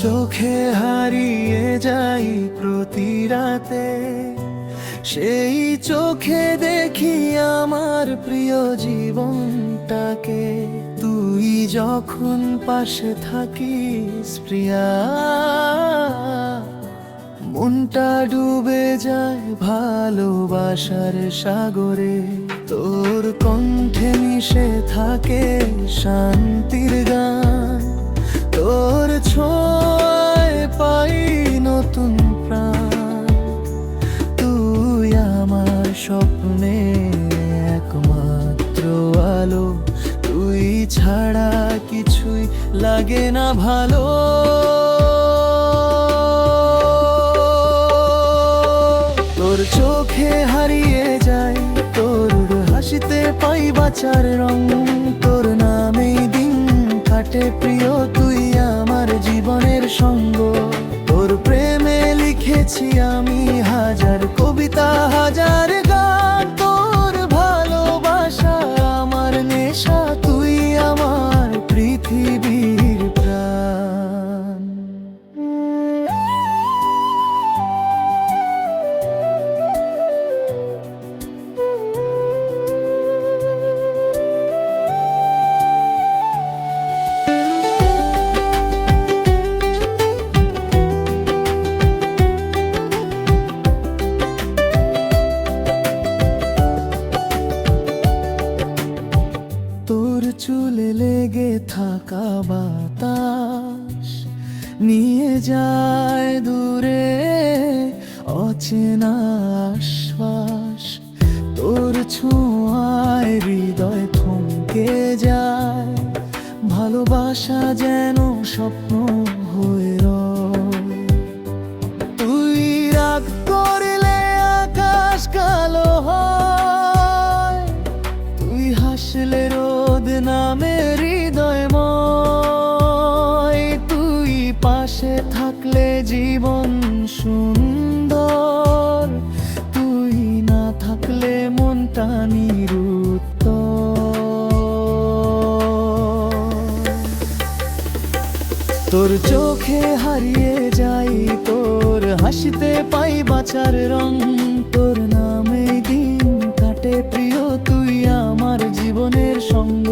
চোখে হারিয়ে যাই প্রতি রাতে, সেই চোখে দেখি আমার প্রিয় জীবনটাকে। তুই যখন পাশে থাকিস প্রিয়া, মনটা ডুবে যায় ভালোবাসার সাগরে। তোর কণ্ঠে মিশে থাকে শান্তির গান, তোর ছোঁয়ায় পাই নতুন প্রাণ। তুই আমার স্বপ্নে একমাত্র আলো। তুই ছাড়া কিছুই লাগে না ভালো। তোর চোখে হারিয়ে যায়, তোর হাসিতে পাই বাঁচার রং। তোর নামেই দিন কাটে প্রিয়, তুই লিখেছি লেগে থাকা বাতাস নিয়ে যায় দূরে অচেনা আশ্বাস। তোর ছোঁয়ায় হৃদয় থমকে যায়। ভালোবাসা যেন স্বপ্ন হয়ে থাকলে জীবন সুন্দর। তুই না থাকলে মনটা নিরুত্তর। তোর চোখে হারিয়ে যাই, তোর হাসিতে পাই বাঁচার রং। তোর নামে দিন কাটে প্রিয়, তুই আমার জীবনের সঙ্গ।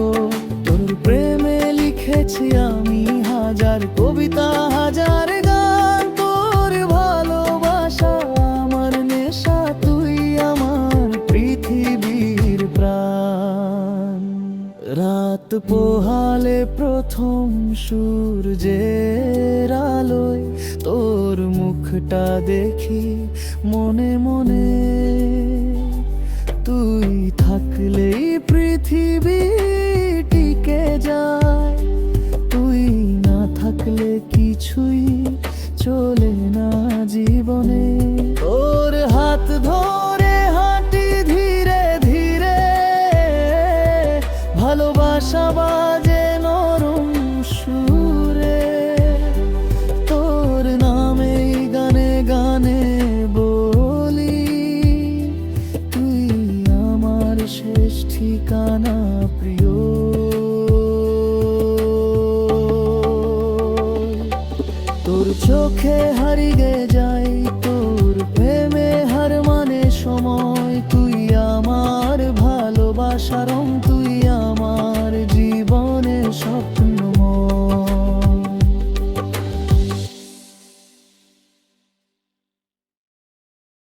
তোর প্রেমে লিখেছি আমি হাজার কবিতা। রাত পোহালে প্রথম সূর্যের আলোয় তোর মুখটা দেখি মনে মনে। তুই থাকলেই পৃথিবী টিকে যায়। তুই না থাকলে কিছুই চলে না জীবনে। চোখে হারিয়ে যাই তোর প্রেমে, হার মানে সময়। তুই আমার ভালোবাসার তুই আমার জীবনে স্বপ্ন।